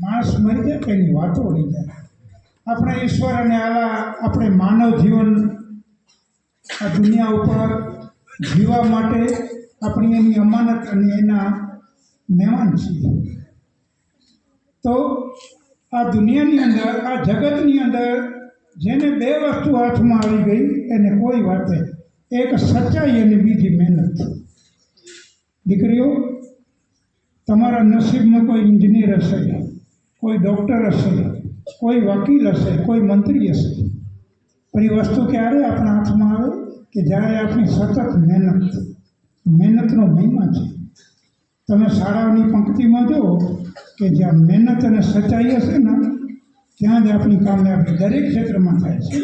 માણસ મરી જાય તો એની વાતો રહી જાય. આપણે ઈશ્વર અને આલા આપણે માનવ જીવન આ દુનિયા ઉપર જીવવા માટે આપણી એની અમાનત અને એના મહેમાન છીએ. તો આ દુનિયાની અંદર, આ જગતની અંદર જેને બે વસ્તુ હાથમાં આવી ગઈ, એને કોઈ વાતે, એક સચ્ચાઈ અને બીજી મહેનત. દીકરીઓ તમારા નસીબમાં કોઈ ઇન્જિનિયર હશે, કોઈ ડૉક્ટર હશે, કોઈ વકીલ હશે, કોઈ મંત્રી હશે. પણ એ વસ્તુ ક્યારે આપણા હાથમાં આવે? કે જ્યારે આપણી સતત મહેનત, મહેનતનો મહિમા છે. તમે શાળાઓની પંક્તિમાં જુઓ કે જ્યાં મહેનત અને સચ્ચાઈ હશે ને, ત્યાં જ આપણી કામયાબી દરેક ક્ષેત્રમાં થાય છે?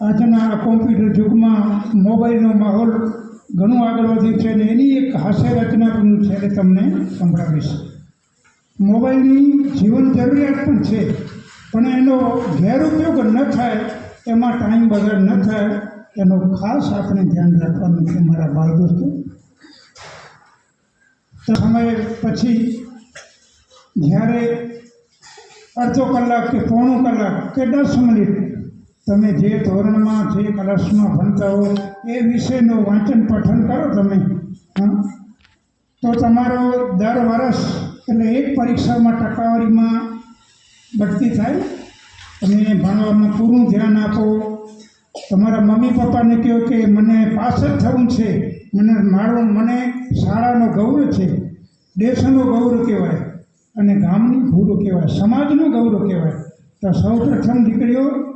આજના કોમ્પ્યુટર યુગમાં મોબાઈલનો માહોલ ઘણું આગળ વધ્યું છે અને એની એક હાસ્ય રચના પણ છે એ તમને સંભળાવીશ. મોબાઈલની જીવન જરૂરિયાત પણ છે, પણ એનો ગેરઉપયોગ ન થાય, એમાં ટાઈમ બગાડ ન થાય, એનો ખાસ આપણે ધ્યાન રાખવાનું છે મારા બાળ દોસ્તો. સમય પછી જ્યારે અડધો કલાક કે પોણો કલાક કે દસ મિનિટ તમે જે ધોરણમાં, જે ક્લાસમાં ભણતા હો, એ વિષયનું વાંચન પઠન કરો તમે? તો તમારો દર વર્ષ, એટલે એક પરીક્ષામાં ટકાવારીમાં બઢતી થાય. તમે ભણવામાં પૂરું ધ્યાન આપો. તમારા મમ્મી પપ્પાને કહો કે મને પાસ જ થવું છે. મને મારું, મને શાળાનો ગૌરવ છે. દેશનો ગૌરવ કહેવાય. અને ગામની ગૌરવ કહેવાય. સમાજનું ગૌરવ કહેવાય. તો સૌ પ્રથમ દીકરીઓ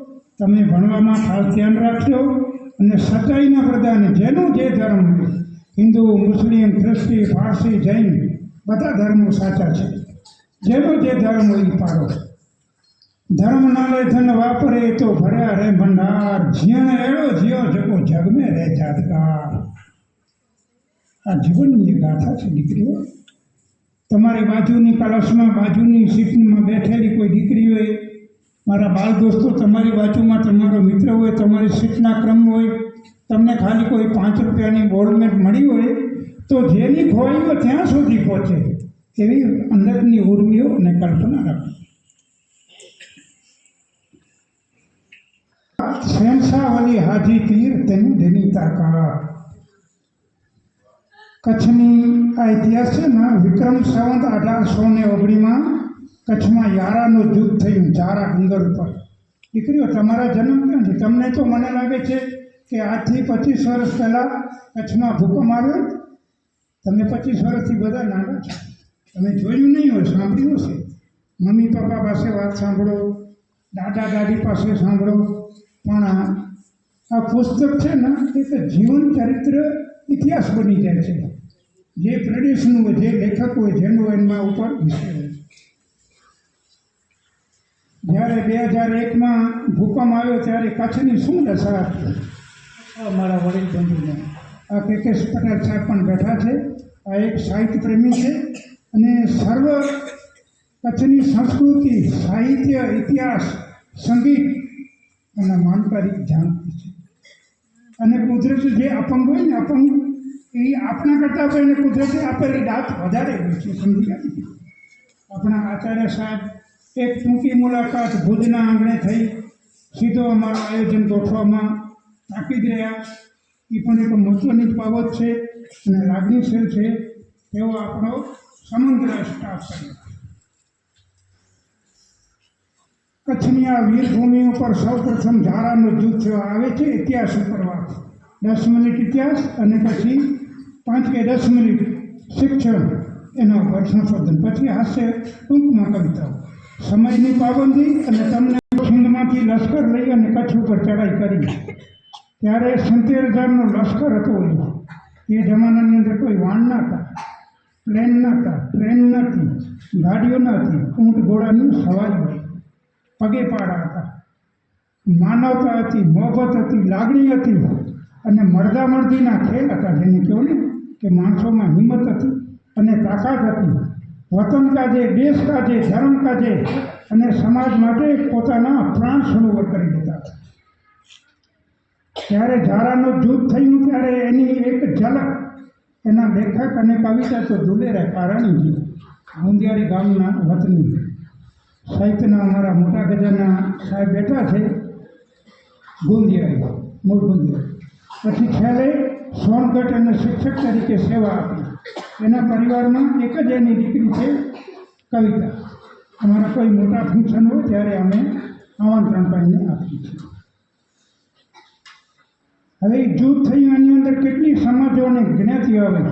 તમે ભણવામાં ખાસ ધ્યાન રાખજો અને સચ્ચાઈના પ્રદાને જેનું જે ધર્મ હોય, હિન્દુ, મુસ્લિમ, ખ્રિસ્તી, પારસી, જૈન, બધા ધર્મો સાચા છે. જેનો જે ધર્મ હોય પાડો. ધર્મ ના લે ધન વાપરે તો ભર્યા રે ભંડાર, જીણ એળો જીઓ જગો જગમે રે જાતકાર. આ જીવનની ગાથા છે, દીકરીઓ. તમારી બાજુની કળશમાં બાજુની સીટમાં બેઠેલી કોઈ દીકરી હોય મારા બાળ દોસ્તો, તમારી બાજુમાં તમારો મિત્ર હોય, તમારી સીટના ક્રમ હોય, તમને ખાલી કોઈ પાંચ રૂપિયાની બોર્ડમેટ મળી હોય, તો જેની ખોવાઈ ત્યાં સુધી પહોંચે, એવી અંદરની ઉર્મીઓ અને કલ્પના રાખો. શહેનશાહ અલી હાજી પીર તેની દેની તાકાત કચ્છની આ ઇતિહાસ છે ને વિક્રમ સંવત અઢારસો ને ઓગણીમાં કચ્છમાં યારાનું યુદ્ધ થયું, ચારા ડુંગર ઉપર. દીકરીઓ, તમારા જન્મ ક્યાંથી તમને તો મને લાગે છે કે આજથી પચીસ વર્ષ પહેલાં કચ્છમાં ભૂકંપ આવ્યો? તમે પચીસ વર્ષથી બધા નાના છો. તમે જોયું નહીં હોય, સાંભળ્યું હશે. મમ્મી પપ્પા પાસે વાત સાંભળો, દાદા દાદી પાસે સાંભળો. પણ આ પુસ્તક છે ને એ તો જીવન ચરિત્ર ઇતિહાસ બની જાય છે. જે પ્રદેશનું જે લેખક હોય, જેનું એમાં ઉપર વિષય હોય. જ્યારે બે હજાર એકમાં ભૂકંપ આવ્યો ત્યારે કચ્છની શું દશા મારા વડીલ બંધુને. આ કે કે પટેલ સાહેબ પણ બેઠા છે. આ એક સાહિત્ય પ્રેમી છે અને સર્વ કચ્છની સંસ્કૃતિ, સાહિત્ય, ઇતિહાસ, સંગીત અને માનકારી જાણતી છે. અને કુદરત જે અપંગ હોય ને અપંગ, એ આપણા કરતાં પણ એને કુદરતે આપેલી દાંત વધારે હોય છે, સમજી ગયા આપણા આચાર્ય સાહેબ એક ટૂંકી મુલાકાત ભુજના આંગણે થઈ. સીધો અમારા આયોજન ગોઠવવામાં તાકીદ રહ્યા. એ પણ એક મહત્વની બાબત છે અને લાગણીશીલ છે એવો આપણો સમગ્ર સ્ટાફ કર્યો કચ્છની આ વીરભૂમિ ઉપર સૌ પ્રથમ ઝારાનો જૂથ આવે છે ઇતિહાસ ઉપર વાત. દસ મિનિટ ઇતિહાસ અને પછી પાંચ કે દસ મિનિટ શિક્ષણ એના પર સંશોધન પછી હાસ્ય ટૂંકમાં કવિતાઓ. સમયની પાબંદી અને તમને સિંધમાંથી લશ્કર લઈ અને કચ્છ ઉપર ચડાઈ કરી. ત્યારે સિત્તેર હજારનો લશ્કર હતો એ. જમાનાની અંદર કોઈ વાણ ના હતા, પ્લેન ના હતા, ટ્રેન નથી ગાડીઓ નથી ઊંટ ઘોડાની સવારી હોય. પગે પાડા હતા. માનવતા હતી મોહબત હતી, લાગણી હતી અને મળદા મળદીના ખેલ હતા. જેને કહો ને કે માણસોમાં હિંમત હતી અને તાકાત હતી. વતન કાજે દેશ કાજે ધર્મ કાજે અને સમાજ માટે પોતાના પ્રાણ સરોવર કરી દીધા ત્યારે ઝારાનું જૂથ થયું ત્યારે એની એક ઝલક, એના લેખક અને કવિતા તો ધુલેરા કારણીજી ગુંદિયારી ગામના વતની, સાહિત્યના અમારા મોટા ગજાના સાહેબ બેઠા છે ગુંદિયારી મૂળ ગુંદિયારી પછી છેલ્લે સોનગઢ અને શિક્ષક તરીકે સેવા આપી. એના પરિવારમાં એક જ એની દીકરી છે, કવિતા. અમારા કોઈ મોટા ફંક્શન હોય ત્યારે અમે આમંત્રણ કરીને આપીએ છીએ. હવે એ જૂથ થયું એની અંદર કેટલી સમાજો અને જ્ઞાતિઓ આવે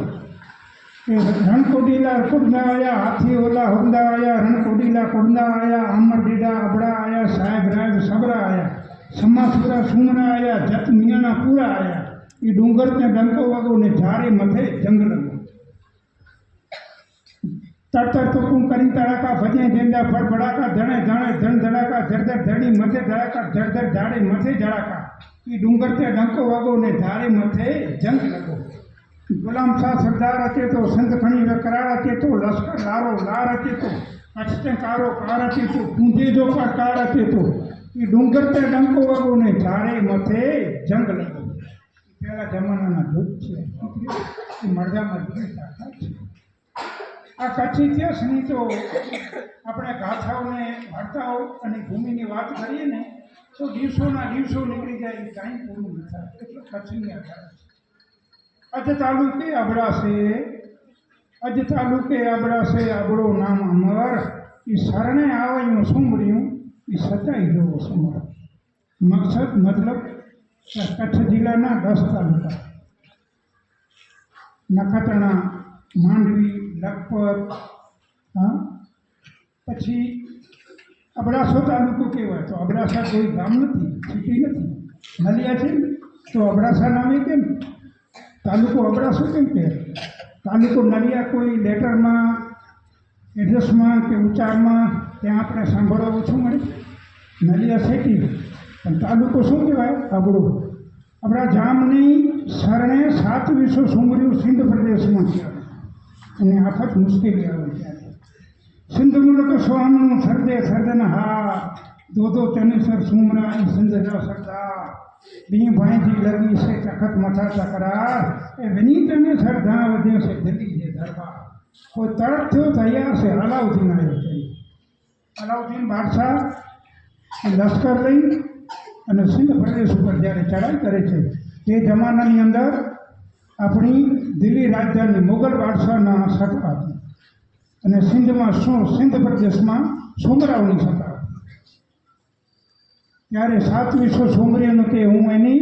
કે રણકોડીલા કુડના આયા હાથી ઓલા હુંડા આયા રણકોડીલા કુડના આયા આમર ડીડા અબડા આયા, સાહેબ રાજ, સબરા આયા સમાસુરા સુમરા આયા, જત મિયાના પૂરા આયા. એ ડુંગર ને ડંકો વાગો ને ઝારે મથે જંગલ તરતર ટૂંકું કરી તડાકા ભજે ભેંદા ફળ ભડાકા, ધણે ધણે, ધણ ધડાકા ધરધર ધડી મથે ધડાકા ધરધર ધાડે મથે ધડાકા. એ ડુંગર તે ડંકો વાગો ને ધારે મથે જંગ લગો. ગુલામ શાહ સરદાર હતે તો, સંત ખણી કરાર હતે તો, લશ્કર લારો લાર હતે તો કચ્છ કારો કાર હતે તો પૂંજે જો પર કાર હતે તો. એ ડુંગર તે ડંકો વાગો ને ધારે મથે જંગ લગો. પહેલા જમાનાના દૂધ છે. મરજામાં દૂધ છે આ કચ્છી ઇતિહાસની તો આપણે ગાથાઓને, વાર્તાઓ અને ભૂમિની વાત કરીએ ને, તો દિવસોના દિવસો નીકળી જાય, એ કાંઈ પૂરું ન થાય. એટલે કચ્છની આધાર અજ તાલુકે અબડાશે અજ તાલુકે અબડાશે અબડો નામ અમર. એ શરણે આવ્યું સુમર્યું એ સચાઈ જવો સમર મકસદ, મતલબ કચ્છ જિલ્લાના દસ તાલુકા. નખત્રાણા માંડવી, લખપત, હા? પછી અબડાસો તાલુકો કહેવાય. તો અબડાસા કોઈ ગામ નથી, સિટી નથી. નલિયા છે તો અબડાસા નામે કેમ? તાલુકો અબડાસો કેમ કે તાલુકો નલિયા કોઈ લેટરમાં, એડ્રેસમાં કે ઉચ્ચારમાં ત્યાં આપણે સાંભળવા ઓછું મળે? નલિયા સિટી. પણ તાલુકો શું કહેવાય? અબડો. આપણા જામની શરણે સાત વિશ્વ સુમર્યું સિંધ પ્રદેશમાં અને આફત મુશ્કેલી આવે ત્યારે સિંધ મુલક સોહમનું સર્જે સરદન હા દો દો ચનેસર સુમરા ઈ સંજરા સરદાર. બી ભાઈજી લગી છે, ચખત મથા ચકરાર એ વિનીત તને સરદા વધ્યો છે દિલ્હી જે દરબાર કોઈ તરત થયો તૈયાર છે, અલાઉદ્દીન આવ્યો છે. અલાઉદ્દીન બાદશાહ લશ્કર લઈ અને સિંધ પ્રદેશ ઉપર જ્યારે ચડાઈ કરે છે, તે જમાનાની અંદર આપણી દિલ્હી રાજધાની મુગલ બાદશાહના સત્તા હતી અને સિંધમાં શું, સિંધ પ્રદેશમાં સુમરાઓની સત્તા. હતી ત્યારે સાત વિશ્વ સુમરીઓનું કે હું એની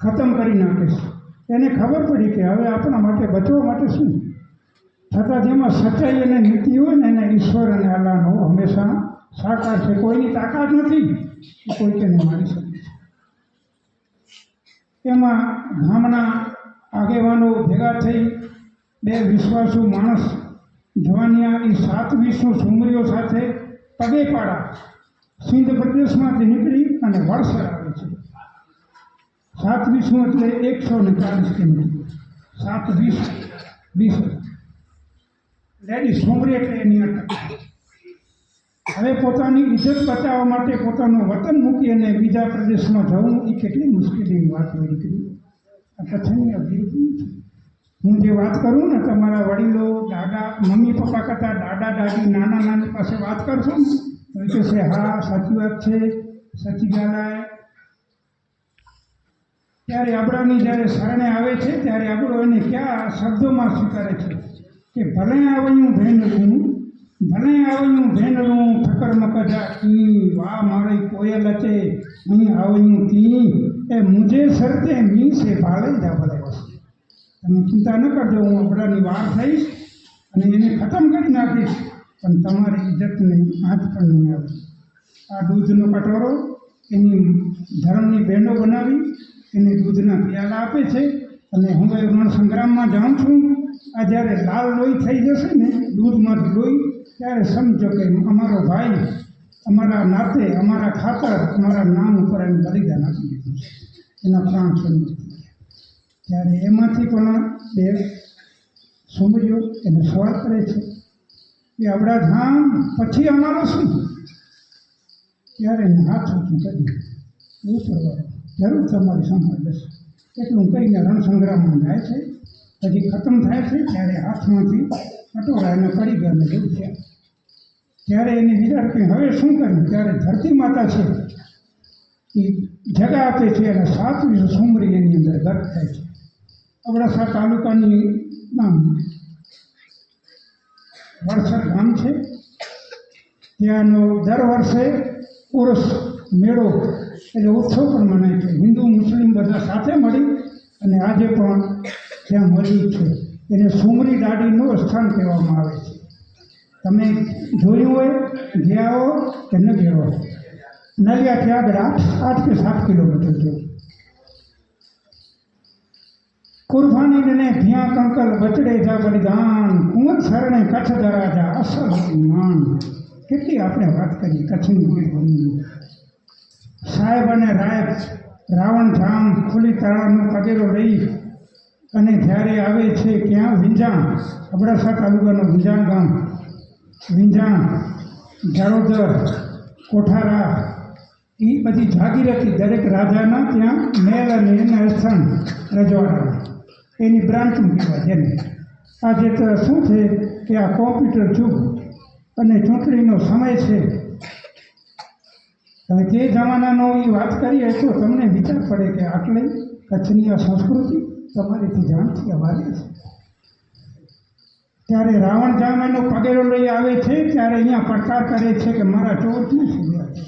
ખતમ કરી નાખીશ. એને ખબર પડી કે હવે આપણા માટે, બચવા માટે શું? છતાં જેમાં સચ્ચાઈ અને નીતિ હોય ને, એને ઈશ્વર અને અલ્લાહનો હંમેશા સાકાર છે. કોઈની તાકાત નથી. કોઈ તેને મારી શકે એમાં ગામના આગેવાનો ભેગા થઈ બે વિશ્વાસુ માણસ, જવાનિયા એ સાત વિશ્વ સુમરીઓ સાથે પગે પાડા. સિંધ પ્રદેશમાંથી નીકળી અને વડસર આવે છે. સાત વિશ્વ એટલે એકસો ને ચાલીસ કિલોમીટર. સાત વીસ વીસ. લેડી સુમરી એટલે એની અટક હવે પોતાની ઇજ્જત બચાવવા માટે પોતાનું વતન મૂકી અને બીજા પ્રદેશમાં જવું એ કેટલી મુશ્કેલીની વાત હોય આ કચ્છની અભિવૃદ્ધિ હું જે વાત કરું ને, તમારા વડીલો, દાદા, મમ્મી, પપ્પા કરતાં દાદા, દાદી, નાના, નાની પાસે વાત કરશો ને, તો કહેશે, હા, સાચી વાત છે, સાચી ગાલાય ત્યારે આપણાની જ્યારે શરણે આવે છે, ત્યારે આપણો એને ક્યાં શબ્દોમાં સ્વીકારે છે કે ભલે આવ્યું ભેંડલું ભલે આવ્યું ભેંડલું ઠકર મકજા કી વાહ મારી કોયલ અચે અહીં આવ્યું તી, એ મુજે સરતે મી સે ભાળે જા ભલે તમે ચિંતા ન કરજો, હું આપણાની વાર થઈશ અને એને ખતમ કરી નાખીશ. પણ તમારી ઇજ્જતને આંચ પણ નહીં આવે. આ દૂધનો કટોરો એની ધર્મની બહેનો બનાવી, એને દૂધના પિયાલા આપે છે. અને હું એ રણ સંગ્રામમાં જાઉં છું. આ જ્યારે લાલ લોહી થઈ જશે ને દૂધમાં લોહી ત્યારે સમજો કે અમારો ભાઈ, અમારા નાતે, અમારા ખાતર, અમારા નામ ઉપર એને બલિદાન આપી દીધું એના પ્રાણ સમજી ત્યારે એમાંથી પણ બે સુમરીઓ એને સવાલ કરે છે. કે આપણા ધામ પછી અમારો શું? ત્યારે એને હાથ ઊંચું એવું કરવાનું જરૂર તમારી સંભાળ લેશે. એટલું કહીને રણ સંગ્રામમાં જાય છે. પછી ખતમ થાય છે, ત્યારે હાથમાંથી કટોરા એને પડી ગયા અને દૂર થયા. ત્યારે એને વિચાર કે હવે શું કર્યું? ત્યારે ધરતી માતા છે. એ જગા આપે છે અને સાતમી સુમરી એની અંદર ગર્ભ થાય છે. અબડાસા તાલુકાની નામ વરસદ ગામ છે. ત્યાંનો દર વર્ષે પુરુષ મેળો એટલે ઉત્સવ પણ મનાય છે. હિન્દુ, મુસ્લિમ બધા સાથે મળી અને આજે પણ ત્યાં મળ્યું છે. એને સુમરી દાડીનું સ્થાન કહેવામાં આવે છે. તમે જોયું હોય, ગયા હો કે ન ગયા હો? નલિયાથી આગળ આઠ કે સાત કિલોમીટર જેવું કુરબાની ને ભ્યા કંકલ બચડે જા બલિદાન કુંવર શરણે કચ્છ દરાજા, અસલ માન કેટલી આપણે વાત કરી, કચ્છની સાહેબ અને રાયબ રાવણ ધામ ખુલ્લી તળાવનો પગેરો લઈ અને જ્યારે આવે છે ક્યાં? વિંજાણ. અબડાસા તાલુકાનું વિંજાણ ગામ. વિંજાણ, જાડોદર, કોઠારા એ બધી જાગીર હતી. દરેક રાજાના ત્યાં મહેલ અને એના સ્થાન રજવાડા એની બ્રાન્ચ કહેવાય જેને આજે તો શું છે કે આ કોમ્પ્યુટર યુગ અને ચૂંટણીનો સમય છે. હવે તે જમાનાનો એ વાત કરીએ તો તમને વિચાર પડે કે આટલી કચ્છની આ સંસ્કૃતિ તમારીથી જાણથી અમારી ત્યારે રાવણ જામ એનો પગેરો લઈ આવે છે, ત્યારે અહીંયા પડકાર કરે છે કે મારા ચોર છોડ્યા છે?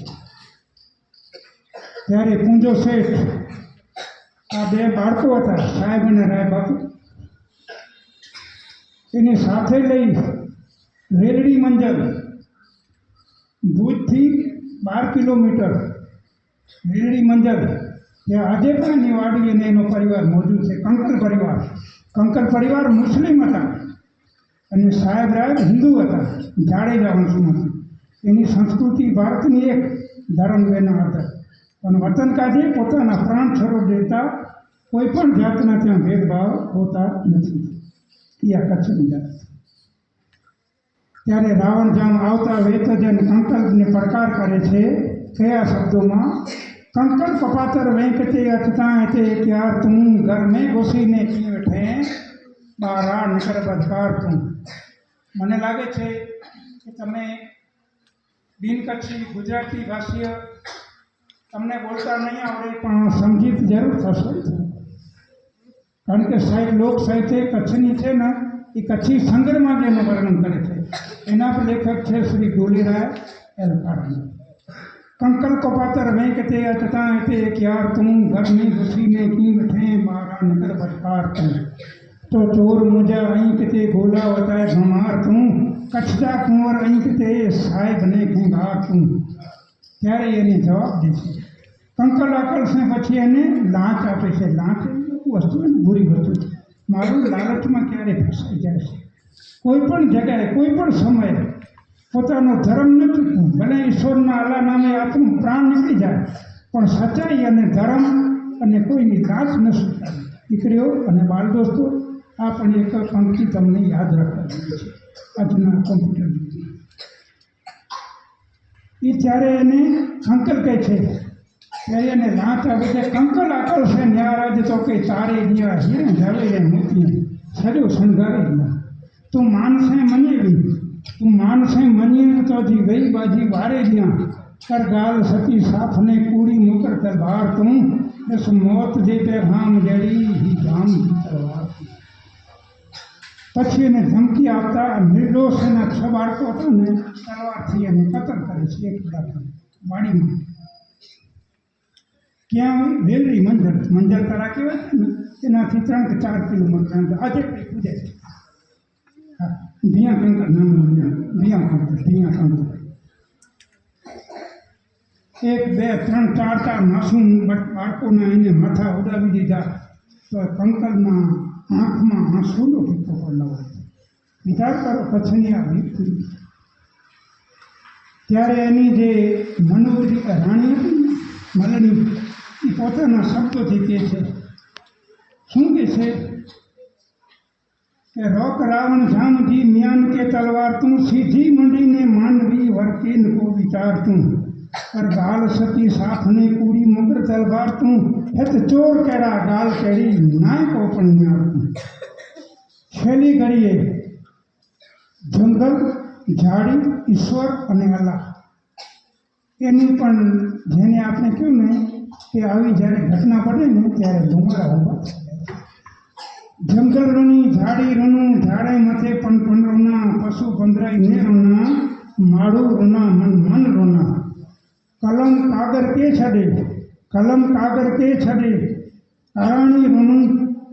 ત્યારે પૂંજો શેઠ, આ બે બાળકો હતા, સાહેબ અને રાય બાપુ. એની સાથે લઈ રેલડી મંજર ભુજથી બાર કિલોમીટર રેલડી મંજર ત્યાં આજે પણ એની વાડી અને એનો પરિવાર મોજૂદ છે, કંકર પરિવાર. કંકર પરિવાર મુસ્લિમ હતા. અને સાહેબ રાય હિન્દુ હતા, જાડેજા હતા એની સંસ્કૃતિ ભારતની એક ધર્મ બેના હતા. પણ વતન કાજે પોતાના પ્રાણ સ્વરૂપ દેતા કોઈ પણ જાતના ત્યાં ભેદભાવ હોતા નથી. એ આ કચ્છની જાત ત્યારે રાવણ જામ આવતા વેતજન કંકલ્પને પડકાર કરે છે, કયા શબ્દોમાં? કંકલ કપાતર વેંકતે અચતા તે ક્યાર તું ઘર મેં ઘૂસીને કી બેઠે બારા નિકર બદકાર તું મને લાગે છે કે તમે બિન કચ્છી ગુજરાતી ભાષીય તમને બોલતા નહીં આવડે પણ સમજી તો જરૂર થશો કારણ કે સાહેબ લોક સાહિત્ય કચ્છની છે ને એ કચ્છી સંગ્રહમાં જ એનું વર્ણન કરે છે એના પર લેખક છે શ્રી ગોલીરાય कंकड़ को पात्र भय कते अचताए ते क्यार तुम घर में दूसरी में की बैठे मारा नगर बटकार तुम। तो चोर मुझे आई कते घोला होता है हमार तू कछता कुंवर आई कते साय बने घूंघार तू क्या? ये नहीं जवाब दे कंकड़ आकल से बचिए ने लाच आप से लाच वस्तु में बुरी वस्तु मारू लालच में क्या रे फसाई जाए। कोई पण जगह कोई पण समय પોતાનો ધર્મ નથી. ભલે ઈશ્વરના આલા નામે આપણું પ્રાણ નીકળી જાય. પણ સચ્ચાઈ અને ધર્મ અને કોઈની ઘાસ ન સ્વીકારવી દીકરીઓ અને બાળ દોસ્તો આ પણ એક પંક્તિ તમને યાદ રાખવાની છે. આજના કોમ્પ્યુટર એ ત્યારે એને કંકલ કહે છે. ત્યારે એને રાત આવે છે. કંકલ આકલ છે. ન્યારાજ તો કે તારે ન્યા હીરે જાવે એ મૂકી સજો શણગારે તું માનસે મનેવી તું માનસે મની તો જી ગઈ બાજી વારે ગયા કર ગાલ સતી સાફને કૂડી મુકર કર બાર તું બસ મોત જે તે હામ જડી હી ગામ તલવાર પછી એને ધમકી આપતા નિર્દોષ એના છ બાળકો હતા ને તલવારથી એને કતલ કરે છે એક દાખલ વાડીમાં ક્યાં હોય રેલડી મંજર મંજર તળા કહેવાય છે ને એનાથી ત્રણ કે ચાર કિલોમીટર અંદર આજે કંઈ પૂજે છે હા cantar, કંકર નામનું ભિયા ભિયા cantar, ભિયા cantar. એક બે ત્રણ ચાર ચાર માસૂમ બાળકોના એને માથા ઉડાવી દીધા તો કંકરના આંખમાં આંસુનો ટીપો ન વિચાર કરો કચ્છની આ વીર ત્યારે એની જે મનોવરી રાણી હતી મલણી એ પોતાના શબ્દોથી કહે છે શું કહે છે કે રોક રાવણ જામજી મ્યાન કે તલવાર તું સીધી મંડીને માંડવી વર્તીન કો વિચાર તું પર ગાલ સતી સાફને કૂડી મગર તલવાર તું હેત ચોર કેડા ગાલ કેડી નાય કો પણ ન્યાર તું છેલ્લી ઘડીએ જંગલ, ઝાડી, ઈશ્વર અને અલ્લાહ. એનું પણ જેને આપણે કહ્યું ને કે આવી જ્યારે ઘટના પડે ને ત્યારે ડુંગરા ઊભા થઈ જાય. જંગલ રણી ઝાડી રણું ઝાડે મથે પણ પણ રોના પશુ પંદરાય ને રોના માળું રોના, મન મન રોના. કલમ કાગર કે છડે? કલમ કાગર કે છડે? અરાણી રોનું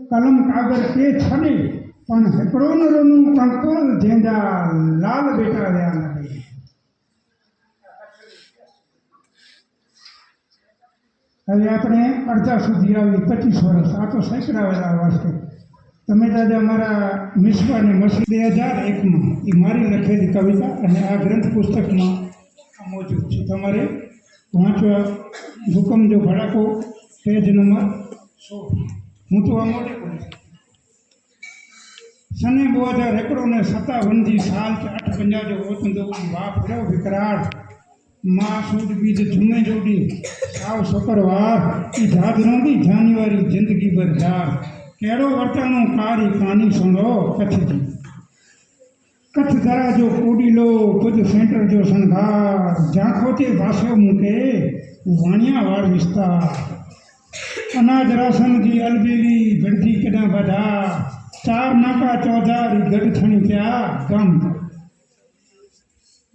કલમ કાગર કે છડે? પણ હેકડો ન રોનું કંકોલ ઝેંડા લાલ બેટા રહ્યા લાગે. હવે આપણે અડધા સુધી આવી, પચીસ વર્ષ, આ તો સેંકડા વેલા વર્ષ તમે દાદા મારા મિસબાને મસી બે હજાર એકમાં એ મારી લખેલી કવિતા અને આ ગ્રંથ પુસ્તકમાં મોજૂદ છે. તમારે વાંચવા હુકમ જો ભડાકો, પેજ નંબર સો. હું તો આ મોટે પડે સને બે હજાર એકડો ને સત્તાવનજી સાલ કે આઠ પંજા જો ઓતંદો વાપ રહ્યો વિકરાળ, માં સૂદ બીજ જુમે જોડી, સાવ શોકરવાર એ જાદ નોંધી જાન્યુઆરી જિંદગી ભર જા કેળો વર્તાનો કારી કાની સુણો કચ્છજી કચ્છ ધરા જો કોડીલો ભુજ સેન્ટર જો શણગાર ઝાંખો તે ભાષ્યો મૂકે, વાણિયાવાડ વિસ્તાર. અનાજ રાશનજી અલબેલી ગઢી કેડા બધા. ચાર નાકા ચોધાર ગઢ થણી ત્યાં ગામ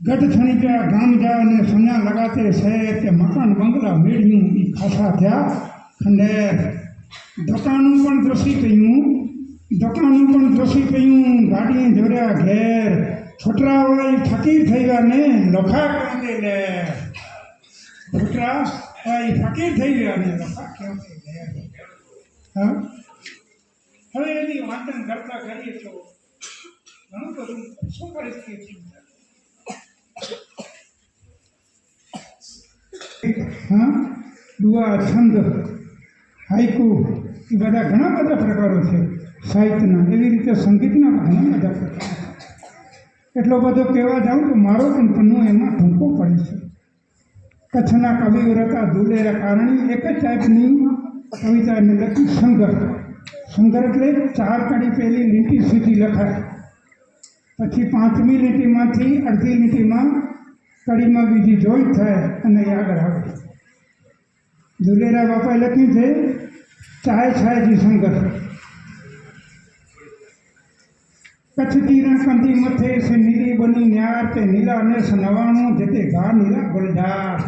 ગઢ થણી ત્યાં ગામ જા અને સોના લગાતે શહેર કે મકાન બંગલા મેળ્યું એ ખાસા થયા ખંડેર. દુકાનું પણ દ્રસી ગયું દુકાનું પણ દ્રસી કહ્યું ગાડી જોડ્યા ઘેર છોટરા વાળી ફકીર ગયા ને, લખા કેમ લે. છોટરા વાળી ફકીર થઈ ગયા ને, લખા કેમ લે. હા? હવે એની વાંચન કરતા કરીએ તો ઘણું બધું શું પરિસ્થિતિ હા? દુઆ, છંદ. હાઈકુ એ બધા ઘણા બધા પ્રકારો છે. સાહિત્યના, એવી રીતે સંગીતના ઘણા બધા પ્રકારો. એટલો બધો કહેવા જાઉં તો મારો પણ પન્નો એમાં ઢૂંકો પડે છે. કચ્છના કવિઓ હતા દુલેરા કારણી એક જ ટાઈપની કવિતાને લખી સંઘર્ષ સંઘર્ષ એટલે ચાર કડી પહેલી લીટી સુધી લખાય. પછી પાંચમી લીટીમાંથી અડધી લીટીમાં કડીમાં બીજી જોઈન્ટ થાય અને આગળ આવે દુલેરા બાપાએ લખ્યું છે ચાય છાયજી સંગર કચ્છ તીરણ કંદી મથે છે નીલી બની ન્યાર તે નીલા નેસ નવાણું જતે ઘા નીલા ગુલજાર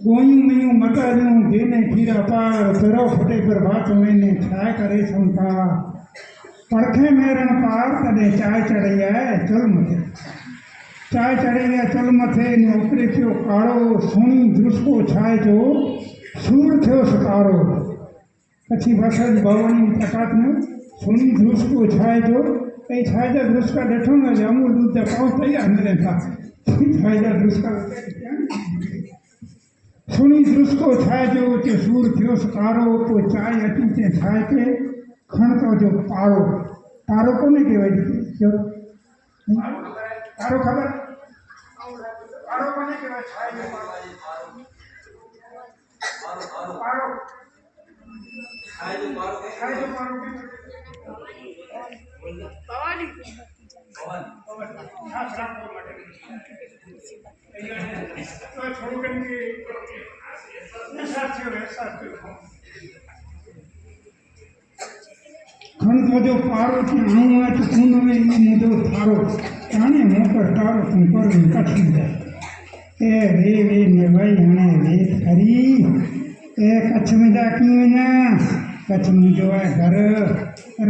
ગોયું મયું મટાર્યું જેને ખીરા પાર તરો ફટે પર વાત મેને છાય કરે સંકાર પડખે મેરણ પાર તને ચાય ચડી જાય ચલ મથે ચાય ચડી ગયા ચલ મથે ને ઉપરે થયો કાળો સોની દૃષ્કો છાય જો સૂર થયો સતારો પછી વસદ ભવાની પ્રકાશને સોની ધ્રુસકો છાય જો એ છાયજા ધ્રુસકા બેઠો ને એટલે અમૂલ દૂધ પાઉસ થઈ જાય ને રહેતા છાયજા ધ્રુસકા સોની ધ્રુસકો છાય જો તે સૂર થયો સતારો તો ચાય હતી તે છાય કે ખણતો જો પારો પારો કોને કહેવાય જો પારો ખબર પારો કોને કહેવાય છાય જો પારો પારો છાય જો પારો ખાસ રાખવા માટે તો થોડુંક એમ કે સાચું રહે સાચું ખંડ મોજો પારો કે આવું આ તો ખૂન હવે થારો તાણે મોકર તારો તું કરું કઠી જાય એ વી વી નિભાઈ એણે રીત કરી એ કચ્છમાં જાક્યું એના કચ્છમાં જોવાય ઘર.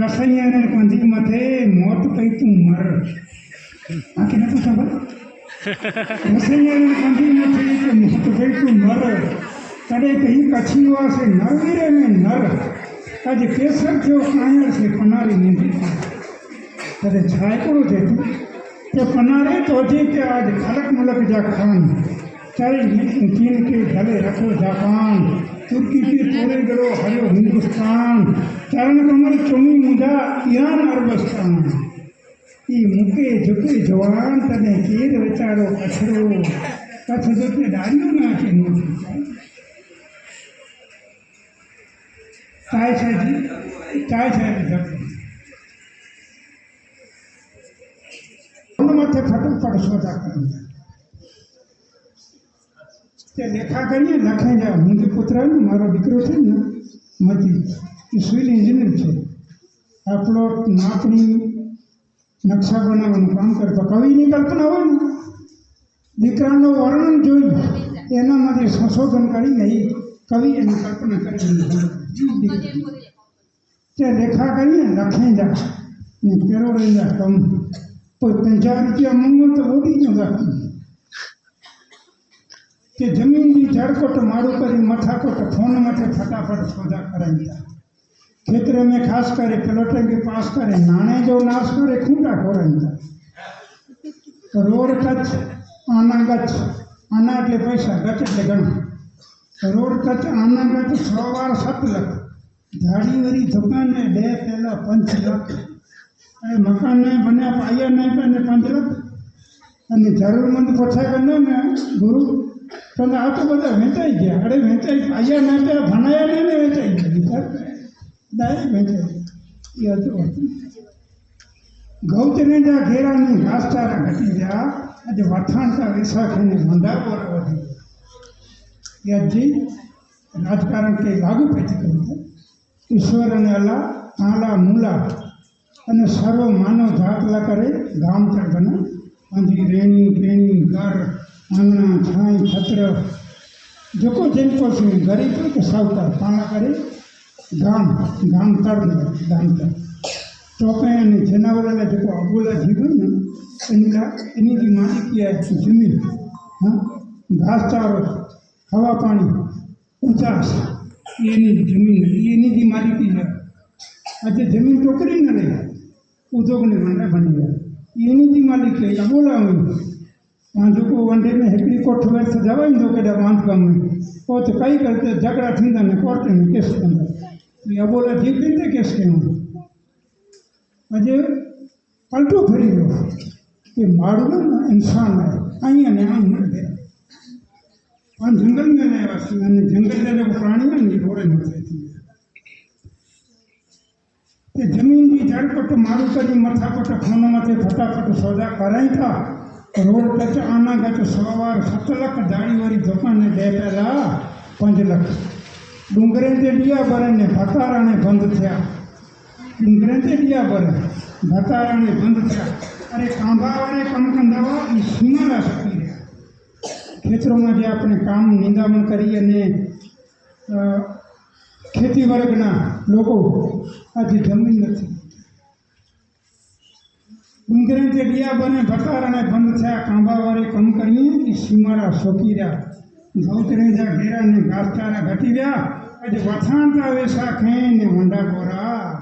રસૈયાને કંધી મથે મોત કઈ તું મર. આ કે નતું ખબર? રસૈયાને કંધી મથે કે મોત કઈ તું મર. તડે કહી કચ્છી વાસે નરવીરે ને નર. આજે કેસર થયો કાયર છે પનારી નીંદી તડે છાયકડો છે તું कि पनारे तो अचे कि आज खलक मलक जा खान चाहे चीन के गले रखो जापान तुर्की के तोड़े गड़ो हरियो हिंदुस्तान चरण कमल चुमी मुंहिंजा ईरान अरबस्तान ई मूंखे झुके जवान तॾहिं केरु वीचारो अछड़ो कच्छ जो ते ॾाढियूं न अचे चांहि छा जी चांहि छा ફટાફટ સોદા કરી તે લેખા કરીએ લખે જા હું જે પુત્ર મારો દીકરો છે ને મતી એ સિવિલ એન્જિનિયર છે. આપણો નાપણી નકશા બનાવવાનું કામ કરતો. કવિની કલ્પના હોય ને, દીકરાનું વર્ણન જોઈ એનામાંથી સંશોધન કરીને એ કવિ એની કલ્પના કરી તે લેખા કરીએ લખે જા. ને પેરો રહી જા કમ पर पंचायत की अमूमत वो भी जगह कि ज़मीन की जड़ को तो मारू करी मथा को तो फ़ोन मथे फटाफट सौदा कराइंदा खेत्र में खास करे प्लॉटन के पास करे, नाणे जो नाश करे, खूंटा खोराइंदा तो रोड कच आना गच आना एटले पैसा गच एटले घणा रोड कच आना गच सौ वार सत लख झाड़ी वरी दुकान में ॾह पेला पंज लख અને મકાનને બન્યા પાયા નહીં બને પાંચ લખ અને જરૂરમંદ પછા કરને ને ગુરુ પણ આ તો બધા વેચાઈ ગયા અરે વેચાઈ પાયા ના ત્યાં ભણાયા નહીં ને વેચાઈ ગયા વિચાર ડાયરેક્ટ વેચાઈ એ હતું ગૌચને જા ઘેરાની ઘાસચારા ઘટી ગયા આજે વથાણતા વિશાખીને મંડાપોર વધી યાદજી રાજકારણ કે લાગુ પેટી કર્યું છે ઈશ્વર અને અલ્લાહ આલા મૂલા અને સર્વ માનવ ધાકલા કરે ગામ ચડબના આંધી રેણી રેણી ઘર આંગણા છાંય, છત્ર. જોકો જેન પાસે ગરીબ હોય કે સાવકાર, પાણા કરે. ગામ ગામ તળ ગામ તર ચોપે અને જનાવરોને જોકો અબોલા જીવન ને એનકા એની જે માલિકી જમીન, હા, ઘાસચારો, હવા પાણી, ઉચાસ એ એની જમીન, એની જે માલિકી છે આજે જમીન ટોકરી ન રહી. उद्योग निर्माण में बनी है इन जी मां लिखे या बोला हुई पंहिंजो को वंडे में हिकिड़ी कोठ में सजावाई ईंदो केॾा बांध कम में पोइ त कई करे त झगड़ा थींदा आहिनि कोर्ट में केस कंदा या बोला जीत ते केस कयूं अॼु पलटो फिरी वियो कि माण्हू न इंसानु आहे ऐं अने आम पाण जंगल में रहिया हुआसीं अने जंगल जा जेको प्राणी आहिनि घोड़े मथे એ જમીનની જળપટ મારું કરી મથાપટ ખૂનમાંથી ફટાફટ સોદા કરાયતા રોડ કચ આના ગચ સવાર સતલખ જાળીવાળી દુકાને બે પહેલાં પંજલખ ડુંગરે તે ડિયા ભરે ને ભતારાને બંધ થયા. ડુંગરે તે ડિયા ભરે, ભતારાને બંધ થયા. અરે કાંભાવાળે કમકંદાવા એ સીમાડા શકી રહ્યા. ખેતરોમાં જે આપણે કામ નિંદામણ કરી અને ખેતી વર્ગના લોકો આજે જમીન નથી. ડુંગરે તે ડિયા બને ભતારાને બંધ થયા કાંબાવાળે કમ કરીએ કે સીમાડા શોકી રહ્યા. ગૌચરે જા ઘેરા ને ઘાસચારા ઘટી રહ્યા. આજે વથાણતા વેસા ખેને વંડા કોરા